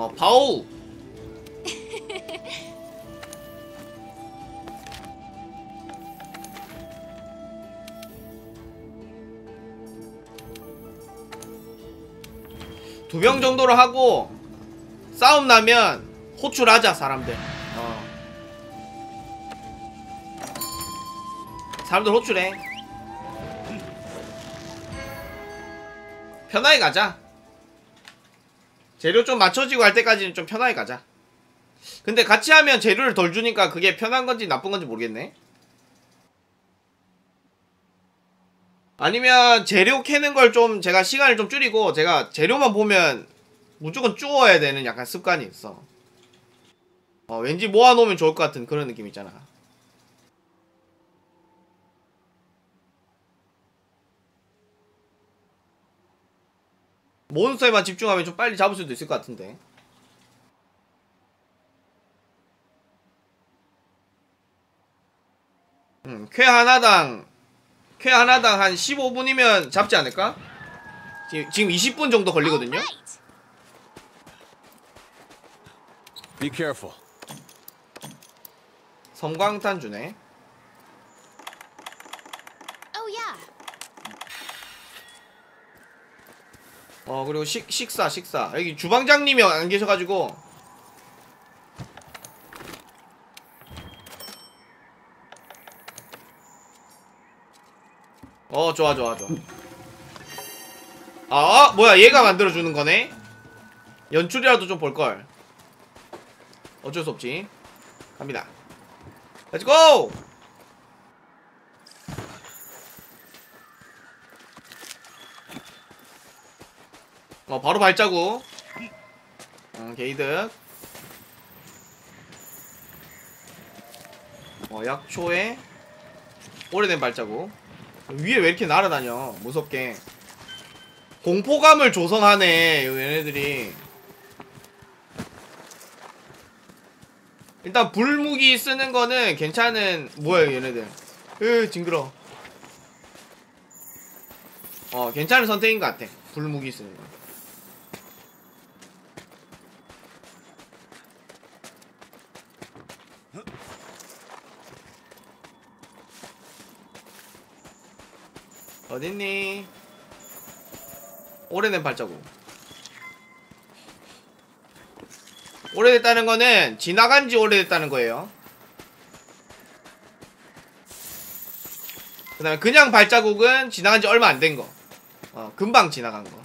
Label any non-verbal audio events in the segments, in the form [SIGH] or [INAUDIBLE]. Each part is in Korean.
어 바오! [LAUGHS] 두병 정도로 하고 싸움 나면 호출하자 사람들. 어. 사람들 호출해. 편하게 가자 재료 좀 맞춰지고 할 때까지는 좀 편하게 가자. 근데 같이 하면 재료를 덜 주니까 그게 편한 건지 나쁜 건지 모르겠네. 아니면 재료 캐는 걸 좀 제가 시간을 좀 줄이고 제가 재료만 보면 무조건 쪼어야 되는 약간 습관이 있어. 어, 왠지 모아놓으면 좋을 것 같은 그런 느낌 있잖아 몬스터에만 집중하면 좀 빨리 잡을 수도 있을 것 같은데 음, 쾌 하나당 쾌 하나당 한 15분이면 잡지 않을까? 지금, 지금 20분 정도 걸리거든요? Be careful. 섬광탄 주네 어 그리고 식, 식사 식사. 여기 주방장님이 안 계셔가지고. 어 좋아 좋아 좋아. 아 뭐야 얘가 만들어주는 거네? 연출이라도 좀 볼걸. 어쩔 수 없지. 갑니다. 렛츠고 어 바로 발자국 어 게이득. 어 약초에 오래된 발자국. 위에 왜 이렇게 날아다녀? 무섭게. 공포감을 조성하네 요 얘네들이. 일단 불무기 쓰는 거는 괜찮은 뭐야 얘네들? 으 징그러 어 괜찮은 선택인 것 같아 불무기 쓰는 거 어딨니? 오래된 발자국 오래됐다는 거는 지나간 지 오래됐다는 거예요 그 다음에 그냥 발자국은 지나간 지 얼마 안 된 거. 어, 금방 지나간 거.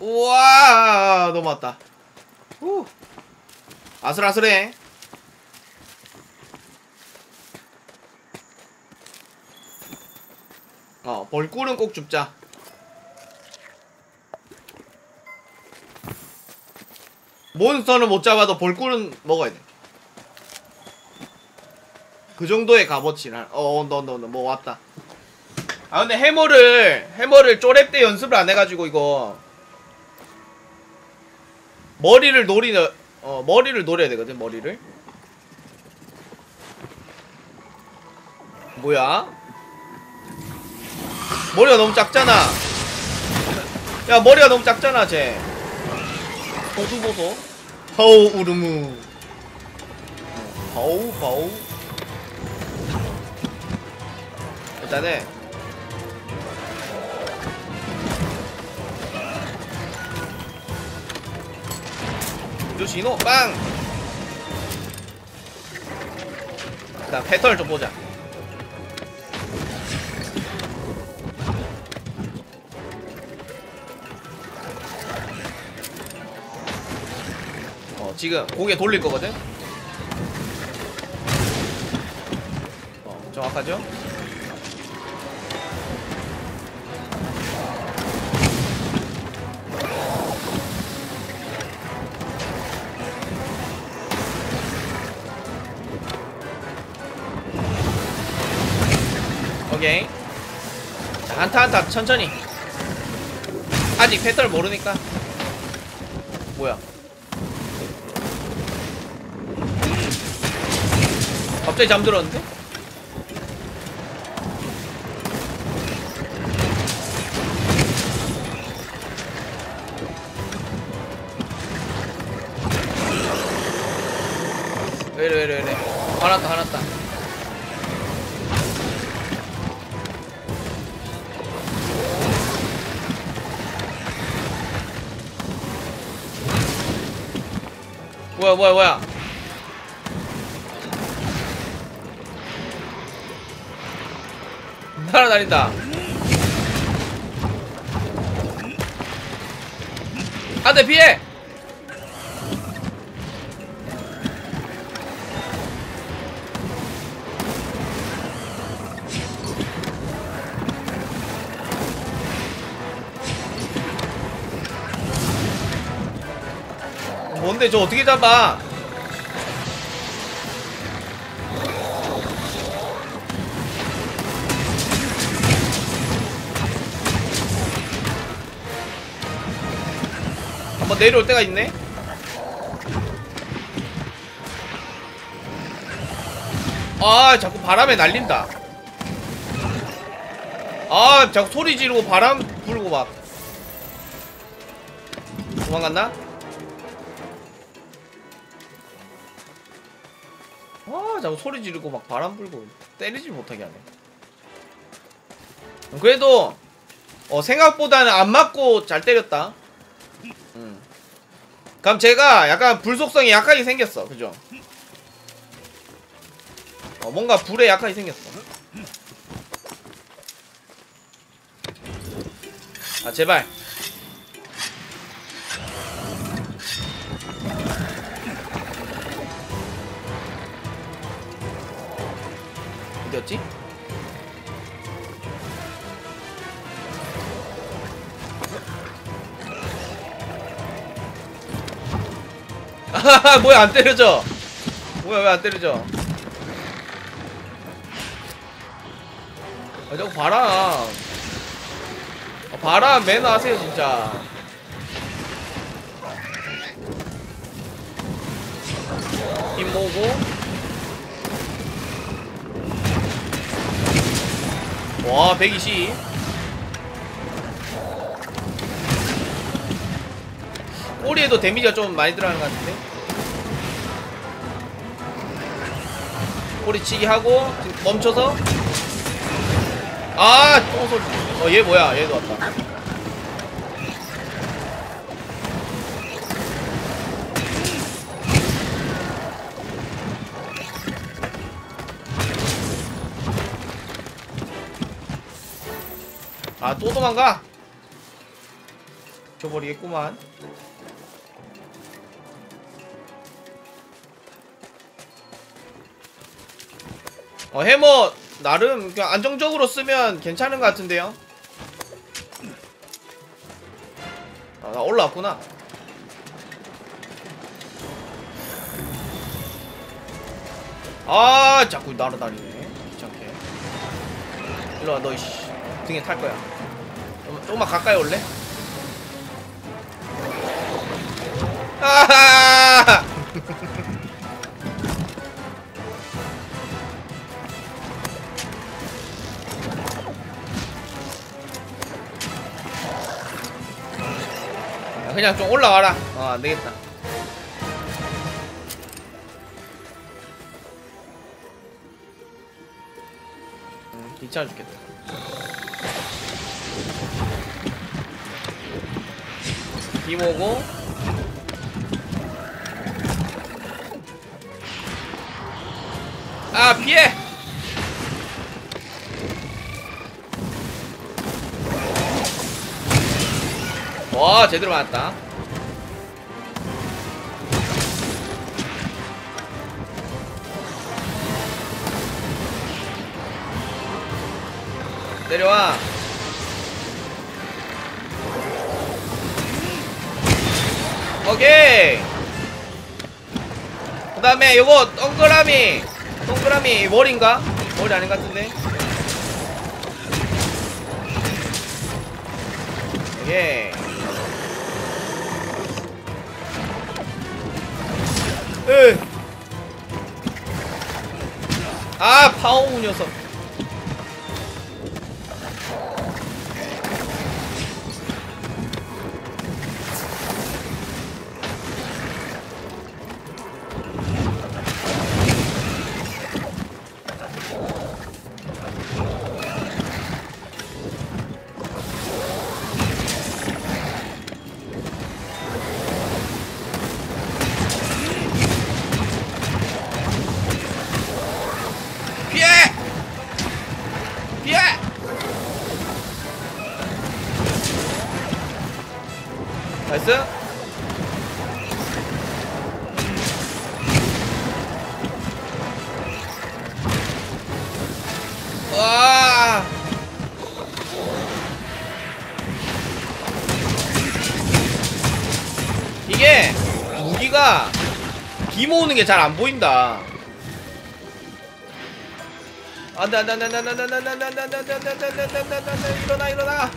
우와, 넘어왔다. 후. 아슬아슬해. 어, 벌꿀은 꼭 줍자. 몬스터는 못 잡아도 벌꿀은 먹어야 돼. 그 정도의 값어치는 어, 너, 너, 너, 뭐 왔다. 아, 근데 해머를, 해머를 쪼랩 때 연습을 안 해가지고, 이거. 머리를 노리는, 어, 머리를 노려야 되거든, 머리를. 뭐야? 머리가 너무 작잖아. 야, 머리가 너무 작잖아, 쟤. 호두 보소. 하우 우르무. 바우 바우. 일단은 요시노 빵. 일단 패턴을 좀 보자. 지금 고개 돌릴 거거든? 어, 정확하죠? 오케이. 자, 한타 한타 천천히. 아직 패턴을 모르니까. 뭐야? 갑자기 잠들었는데? 왜래 왜래 왜래. 화났다 화났다. 뭐야 뭐야 뭐야. 날아다닌다. 안돼 피해! 뭔데 저 어떻게 잡아 내려올 때가 있네 아 자꾸 바람에 날린다 아 자꾸 소리 지르고 바람 불고 막 도망갔나? 아 자꾸 소리 지르고 막 바람 불고 때리지 못하게 하네 그래도 어, 생각보다는 안 맞고 잘 때렸다 음. 그럼 제가 약간 불속성이 약하게 생겼어. 그죠? 어, 뭔가 불에 약하게 생겼어. 아 제발. 어디였지? [LAUGHS] 뭐야 안 때려져. 뭐야 왜 안 때려져? 아 저거 바람 아, 바람 매너 하세요 진짜. 힘 모으고. 와, 120. 꼬리에도 데미지가 좀 많이 들어가는 것 같은데? 꼬리치기 하고, 멈춰서. 아. 어, 얘 뭐야? 얘도 왔다. 아, 또 도망가? 줘버리겠구만. 어, 해머, 나름, 안정적으로 쓰면 괜찮은 것 같은데요? 아, 나 올라왔구나. 아, 자꾸 날아다니네. 귀찮게. 일로와, 너, 이씨. 등에 탈 거야. 좀- 조금만 가까이 올래? 아하! 그냥 좀 올라와라. 어, 안 되겠다. 음, 귀찮아 죽겠다. 이모고 아 피해 와 제대로 맞았다. 내려와. 오케이. 그 다음에 요거 동그라미 동그라미 머리인가? 머리 아닌 것 같은데. 오케이 으. 아 파오우 녀석 무기가 기 모으는 게 잘 안 보인다 안돼 안돼 안돼 안돼 안돼 안돼 안돼 안돼 안돼 안돼 안돼 안돼 안돼 안돼 안돼 일어나 일어나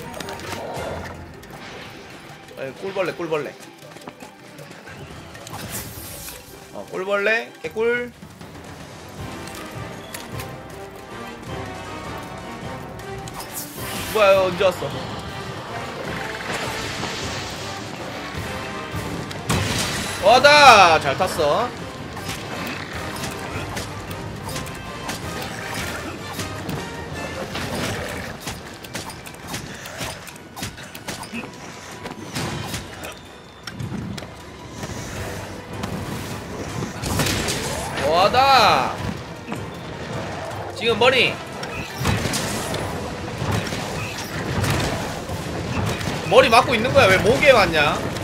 에이, 꿀벌레 꿀벌레 어 꿀벌레 개꿀 뭐야 언제 왔어 와다! 잘 탔어. 와다! 지금 머리! 머리 맞고 있는 거야. 왜 목에 맞냐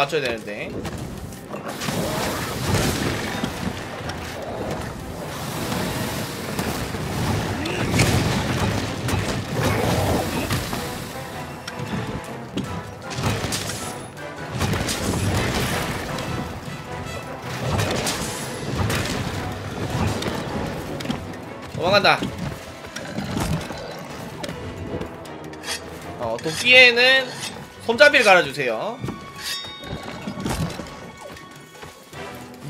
맞춰야 되는데. 도망간다. 어, 도끼에는 손잡이를 갈아주세요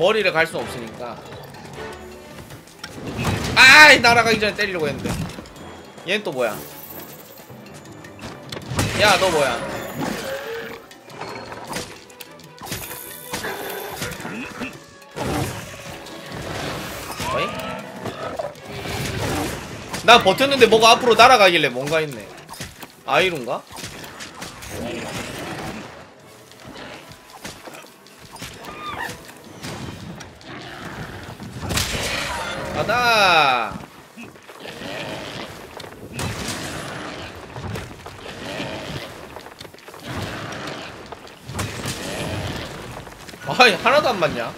머리를 갈수 없으니까. 아이 날아가기 전에 때리려고 했는데. 얘는 또 뭐야? 야 너 뭐야? 어이? 나 버텼는데 뭐가 앞으로 날아가길래 뭔가 있네. 아이론가? 가다 아이 하나도 안 맞냐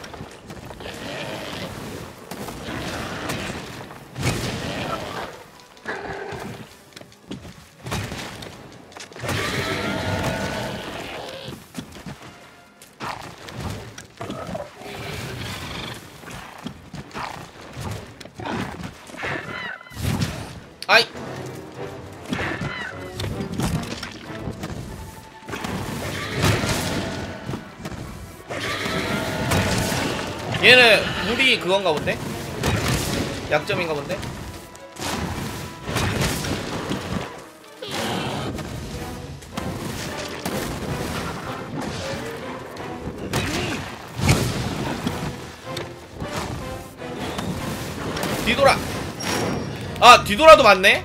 그건가 본데? 약점인가 본데? 뒤돌아 아 뒤돌아도 맞네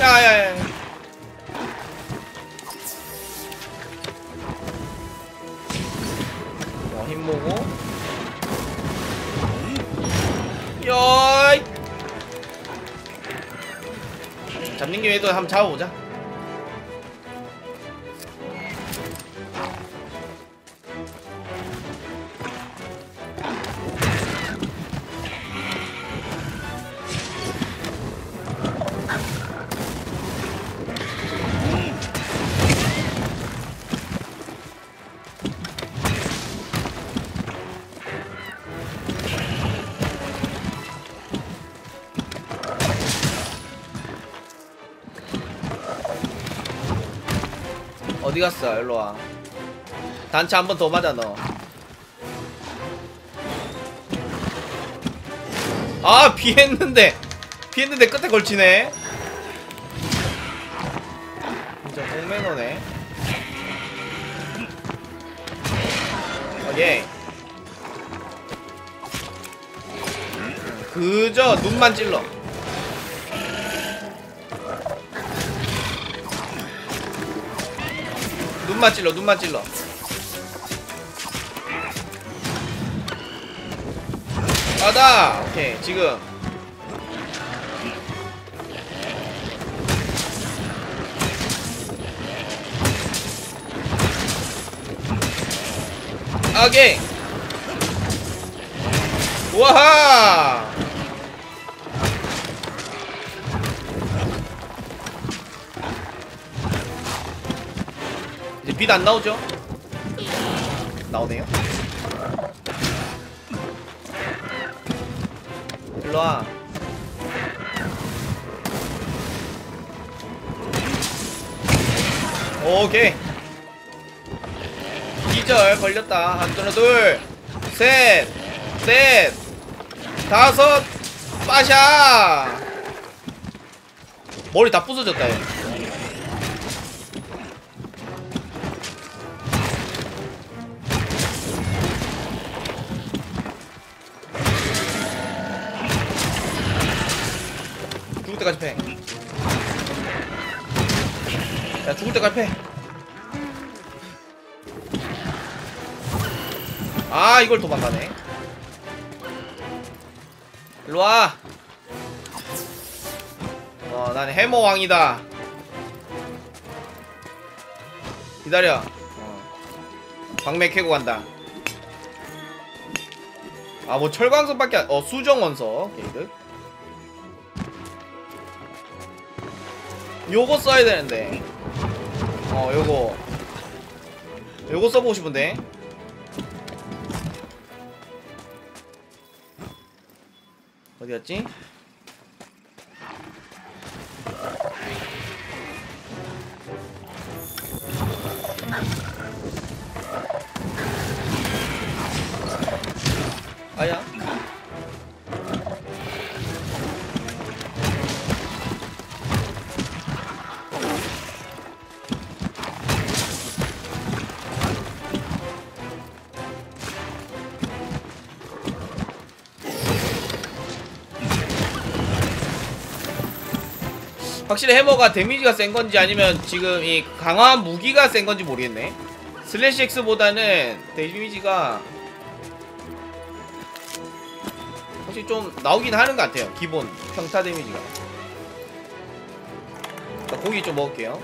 야야야 이거 한번 잡아보자. 어디 갔어? 일로 와. 단차 한번 더 맞아 너. 아 피했는데 피했는데 끝에 걸치네. 진짜 똥매너네. 오케이. 그저 눈만 찔러. 눈만 찔러 눈만 찔러. 가다 오케이 지금. 오케이. 와하 빛 안 나오죠? 나오네요. 일로 와. 오케이. 기절 걸렸다. 하나, 둘, 셋, 넷, 다섯, 빠샤. 머리 다 부서졌다. 얘. 때까지 패. 야, 죽을 때까지 패. 아, 이걸 도망가네. 일로 와. 어, 난 해머 왕이다. 기다려. 어. 광맥 캐고 간다. 아, 뭐 철광석밖에 안, 어, 수정 원석. 게이드. 요거 써야 되는데. 어 요거. 요거 써보고 싶은데. 어디였지? 아야 확실히 해머가 데미지가 센 건지 아니면 지금 이 강화한 무기가 센 건지 모르겠네. 슬래시 X보다는 데미지가 확실히 좀 나오긴 하는 것 같아요. 기본 평타 데미지가. 자, 고기 좀 먹을게요.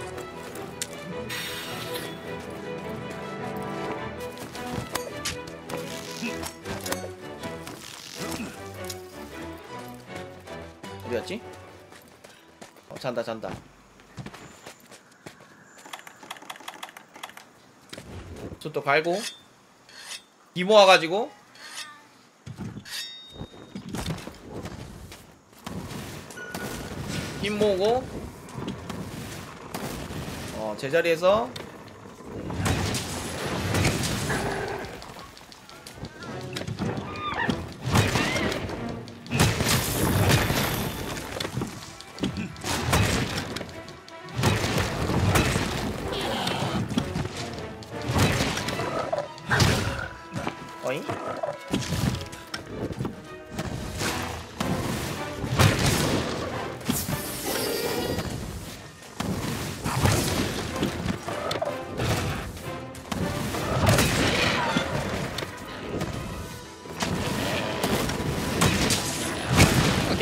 어디 갔지? 어, 잔다 잔다. 저또 갈고. 이 모아가지고. 힘 모으고. 어 제자리에서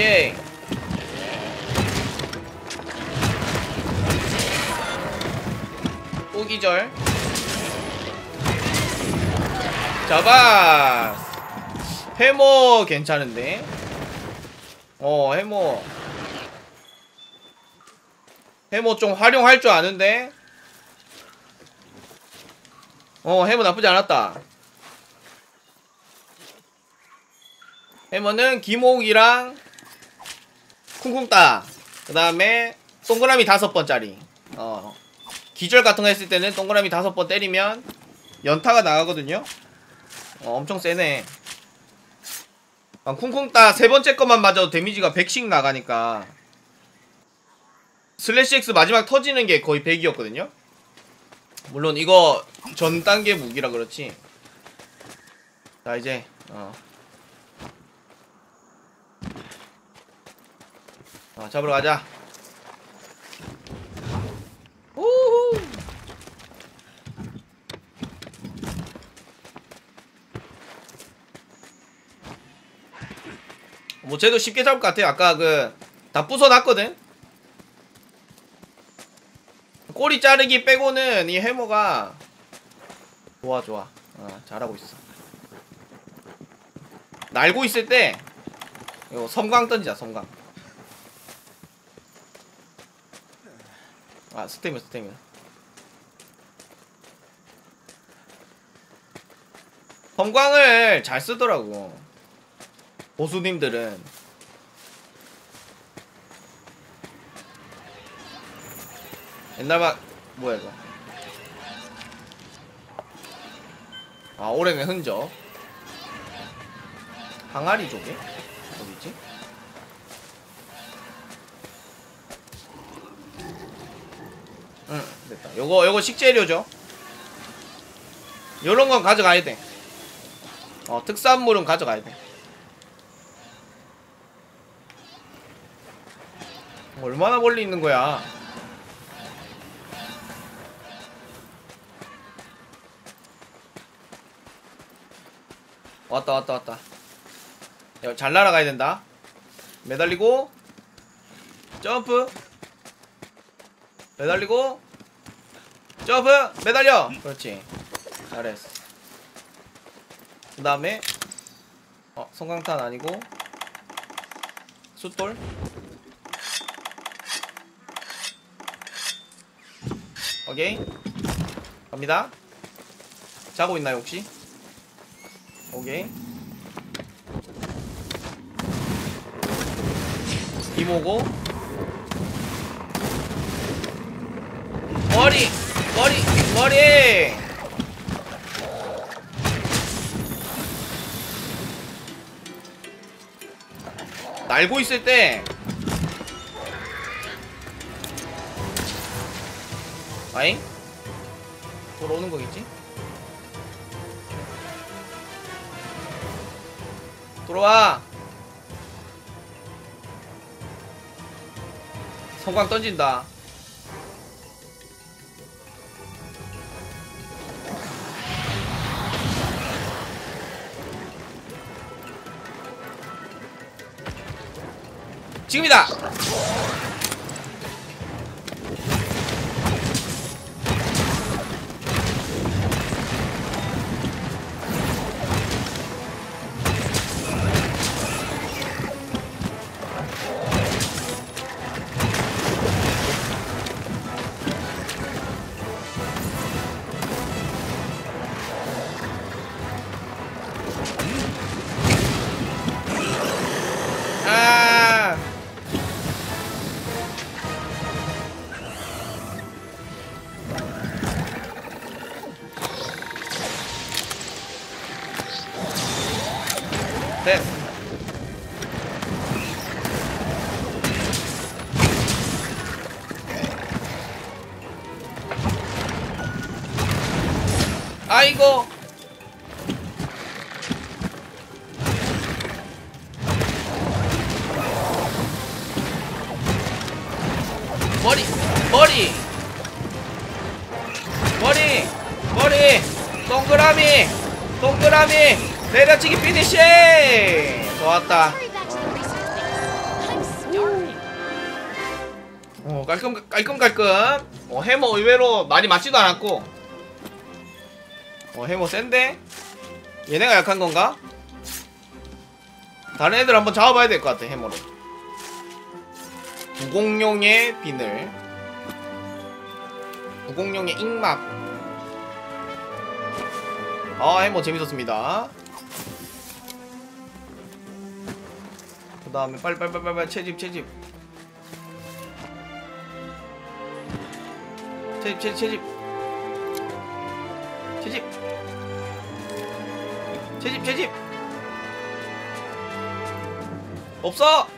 오케이. 오기절. 잡아. 해머 괜찮은데? 어, 해머. 해머 좀 활용할 줄 아는데? 어, 해머 나쁘지 않았다. 해머는 기목이랑 쿵쿵 따. 그 다음에 동그라미 다섯 번짜리. 어. 기절 같은 거 했을 때는 동그라미 다섯 번 때리면 연타가 나가거든요. 어, 엄청 세네. 아, 쿵쿵 따 세 번째 것만 맞아도 데미지가 100씩 나가니까. 슬래시 X 마지막 터지는 게 거의 100이었거든요. 물론 이거 전 단계 무기라 그렇지. 자, 이제, 어. 어, 잡으러 가자. 우후. 뭐 쟤도 쉽게 잡을 것 같아요. 아까 그 다 부숴놨거든. 꼬리 자르기 빼고는 이 해머가 좋아 좋아. 어, 잘하고 있어. 날고 있을 때 이거 섬광 던지자 섬광. 아 스태미나 스태미나 섬광을 잘 쓰더라고. 보수님들은. 옛날 막 뭐야 이거? 아 오랭의 흔적. 항아리 조개? 어디지? 응 됐다 요거 요거 식재료죠 요런 건 가져가야 돼 어, 특산물은 가져가야 돼. 얼마나 멀리 있는 거야? 왔다 왔다 왔다. 야, 잘 날아가야 된다. 매달리고 점프. 매달리고 점프. 매달려. 그렇지. 잘했어. 그 다음에 어 성강탄 아니고 숫돌 오케이 갑니다 자고 있나요 혹시 오케이 이모고 머리 머리 머리 날고 있을 때 아잉? 돌아오는 거겠지? 돌아와 성광 던진다 지금이다 됐어 아이고 내려치기 피니시! 좋았다. 어 깔끔 깔끔 깔끔. 어 해머 의외로 많이 맞지도 않았고. 어 해머 센데? 얘네가 약한 건가? 다른 애들 한번 잡아봐야 될 것 같아 해머로 구공룡의 비늘. 구공룡의 ing막. 아 해머 재밌었습니다 다음에 빨리 빨리 빨리 빨리 채집 채집. 채집 채집 채집. 채집. 채집 채집. 없어!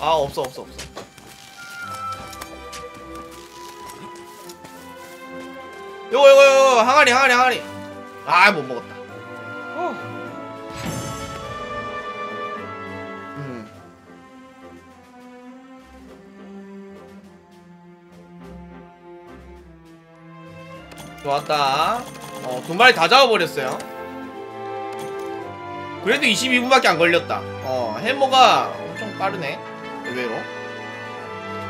아 없어 없어 없어. 요거 요거 요거 항아리 항아리 항아리. 아 못 먹었다 좋았다 어 두 마리 다 잡아버렸어요 그래도 22분밖에 안 걸렸다. 어, 해머가 엄청 빠르네. 의외로.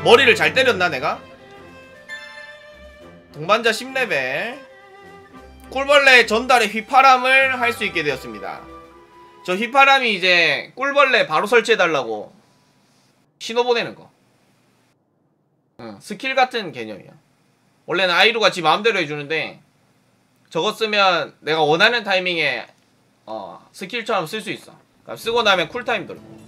머리를 잘 때렸나, 내가? 동반자 10레벨. 꿀벌레 전달의 휘파람을 할 수 있게 되었습니다. 저 휘파람이 이제 꿀벌레 바로 설치해달라고 신호 보내는 거. 응, 스킬 같은 개념이야. 원래는 아이루가 지 마음대로 해주는데 저거 쓰면 내가 원하는 타이밍에 어, 스킬처럼 쓸 수 있어. 그러니까 쓰고 나면 쿨타임 들고.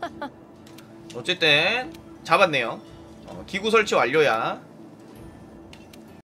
[LAUGHS] 어쨌든 잡았네요. 어, 기구 설치 완료야.